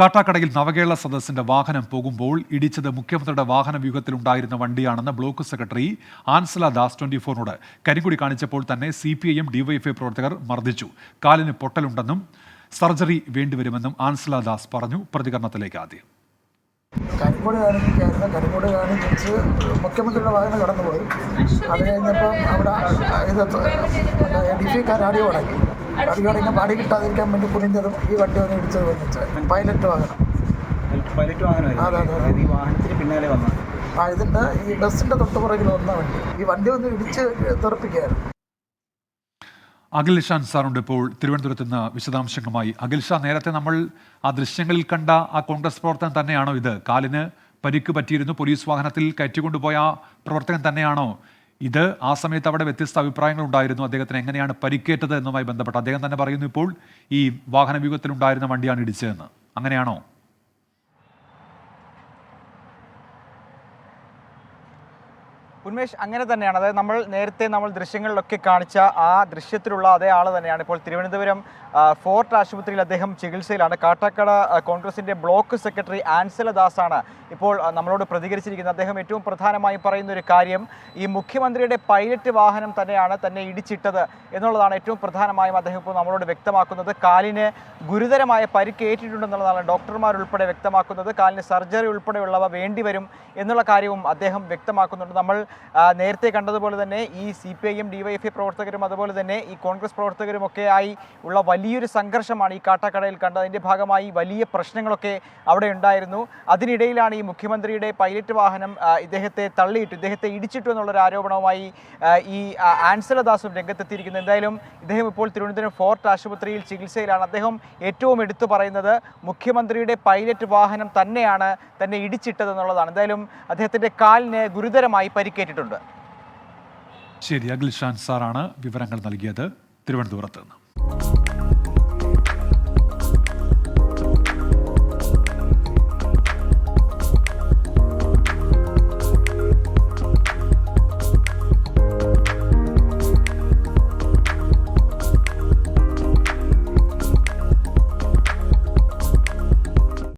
കാട്ടാക്കടയിൽ നവകേരള സദസ്സിന്റെ വാഹനം പോകുമ്പോൾ ഇടിച്ചത് മുഖ്യമന്ത്രിയുടെ വാഹന വ്യൂഹത്തിലുണ്ടായിരുന്ന വണ്ടിയാണെന്ന് block secretary Ansala Das twenty ഫോറിനോട് കരിങ്കുടി കാണിച്ചപ്പോൾ തന്നെ C P I M DYFI പ്രവർത്തകർ മർദ്ദിച്ചു. കാലിന് പൊട്ടലുണ്ടെന്നും സർജറി വേണ്ടിവരുമെന്നും ആൻസല ദാസ് പറഞ്ഞു. പ്രതികരണത്തിലേക്ക് ആദ്യം. മുഖ്യമന്ത്രിയുടെ വാഹനം കടന്നുപോയി. അത് കഴിഞ്ഞപ്പം അവിടെ ഇത് അടി തുടങ്ങി അടി കിട്ടാതിരിക്കാൻ വേണ്ടി കുനിഞ്ഞതും ഈ വണ്ടി വന്ന് ഇടിച്ചത് വന്നിട്ട്. പൈലറ്റ് വാഹനം. പൈലറ്റ് വാഹനം അതെ. ഈ വാഹനത്തിന് പിന്നാലെ വന്നു ആ ഇതിന്റെ ഈ ബസ്സിന്റെ തൊട്ട് പുറകിൽ വന്ന വണ്ടി. ഈ വണ്ടി വന്ന് ഇടിച്ച് തെറിപ്പിക്കുകയായിരുന്നു. അഖിൽ ഷാൻ സാറുണ്ട് ഇപ്പോൾ തിരുവനന്തപുരത്ത് നിന്ന് വിശദാംശങ്ങളുമായി. അഖിൽ ഷാ നേരത്തെ നമ്മൾ ആ ദൃശ്യങ്ങളിൽ കണ്ട ആ കോൺഗ്രസ് പ്രവർത്തനം തന്നെയാണോ ഇത്? കാലിന് പരിക്ക് പറ്റിയിരുന്നു പോലീസ് വാഹനത്തിൽ കയറ്റിക്കൊണ്ടുപോയ ആ പ്രവർത്തകൻ തന്നെയാണോ ഇത് ആ സമയത്ത് അവിടെ വ്യത്യസ്ത അഭിപ്രായങ്ങൾ ഉണ്ടായിരുന്നു അദ്ദേഹത്തിന് എങ്ങനെയാണ് പരിക്കേറ്റത് എന്നുമായി ബന്ധപ്പെട്ട് അദ്ദേഹം തന്നെ പറയുന്നു ഇപ്പോൾ ഈ വാഹന വ്യൂഹത്തിലുണ്ടായിരുന്ന വണ്ടിയാണ് ഇടിച്ചതെന്ന്. അങ്ങനെയാണോ? ഉന്മേഷ് അങ്ങനെ തന്നെയാണ്. അതായത് നമ്മൾ നേരത്തെ നമ്മൾ ദൃശ്യങ്ങളിലൊക്കെ കാണിച്ച ആ ദൃശ്യത്തിലുള്ള അതേ ആൾ തന്നെയാണ്. ഇപ്പോൾ തിരുവനന്തപുരം ഫോർട്ട് ആശുപത്രിയിൽ അദ്ദേഹം ചികിത്സയിലാണ്. കാട്ടാക്കട കോൺഗ്രസിന്റെ ബ്ലോക്ക് സെക്രട്ടറി ആൻസല ദാസാണ് ഇപ്പോൾ നമ്മളോട് പ്രതികരിച്ചിരിക്കുന്നത്. അദ്ദേഹം ഏറ്റവും പ്രധാനമായും പറയുന്ന ഒരു കാര്യം ഈ മുഖ്യമന്ത്രിയുടെ പൈലറ്റ് വാഹനം തന്നെയാണ് തന്നെ ഇടിച്ചിട്ടത് എന്നുള്ളതാണ് ഏറ്റവും പ്രധാനമായും അദ്ദേഹം ഇപ്പോൾ നമ്മളോട് വ്യക്തമാക്കുന്നത്. കാലിന് ഗുരുതരമായ പരിക്കേറ്റിട്ടുണ്ടെന്നുള്ളതാണ് ഡോക്ടർമാർ ഉൾപ്പെടെ വ്യക്തമാക്കുന്നത്. കാലിന് സർജറി ഉൾപ്പെടെയുള്ളവ വേണ്ടിവരും എന്നുള്ള കാര്യവും അദ്ദേഹം വ്യക്തമാക്കുന്നുണ്ട്. നമ്മൾ നേരത്തെ കണ്ടതുപോലെ തന്നെ ഈ C P I M DYFI പ്രവർത്തകരും അതുപോലെ തന്നെ ഈ കോൺഗ്രസ് പ്രവർത്തകരും ഒക്കെ ആയി ഉള്ള വലിയൊരു സംഘർഷമാണ് ഈ കാട്ടാക്കടയിൽ കണ്ടത്. അതിന്റെ ഭാഗമായി വലിയ പ്രശ്നങ്ങളൊക്കെ അവിടെ ഉണ്ടായിരുന്നു. അതിനിടയിലാണ് ഈ മുഖ്യമന്ത്രിയുടെ പൈലറ്റ് വാഹനം ഇദ്ദേഹത്തെ തള്ളിയിട്ടു ഇദ്ദേഹത്തെ ഇടിച്ചിട്ടു എന്നുള്ളൊരു ആരോപണവുമായി ഈ ആൻസലദാസും രംഗത്തെത്തിയിരിക്കുന്നത് എന്തായാലും ഇദ്ദേഹം ഇപ്പോൾ തിരുവനന്തപുരം ഫോർട്ട് ആശുപത്രിയിൽ ചികിത്സയിലാണ്. അദ്ദേഹം ഏറ്റവും എടുത്തു പറയുന്നത് മുഖ്യമന്ത്രിയുടെ പൈലറ്റ് വാഹനം തന്നെയാണ് തന്നെ ഇടിച്ചിട്ടത് എന്നുള്ളതാണ് എന്തായാലും അദ്ദേഹത്തിന്റെ കാലിന് ഗുരുതരമായി പരിക്കേറ്റിട്ടുണ്ട് ശരി അഖിൽ ഷാൻ സാറാണ് വിവരങ്ങൾ നൽകിയത്. തിരുവനന്തപുരത്ത് നിന്ന്.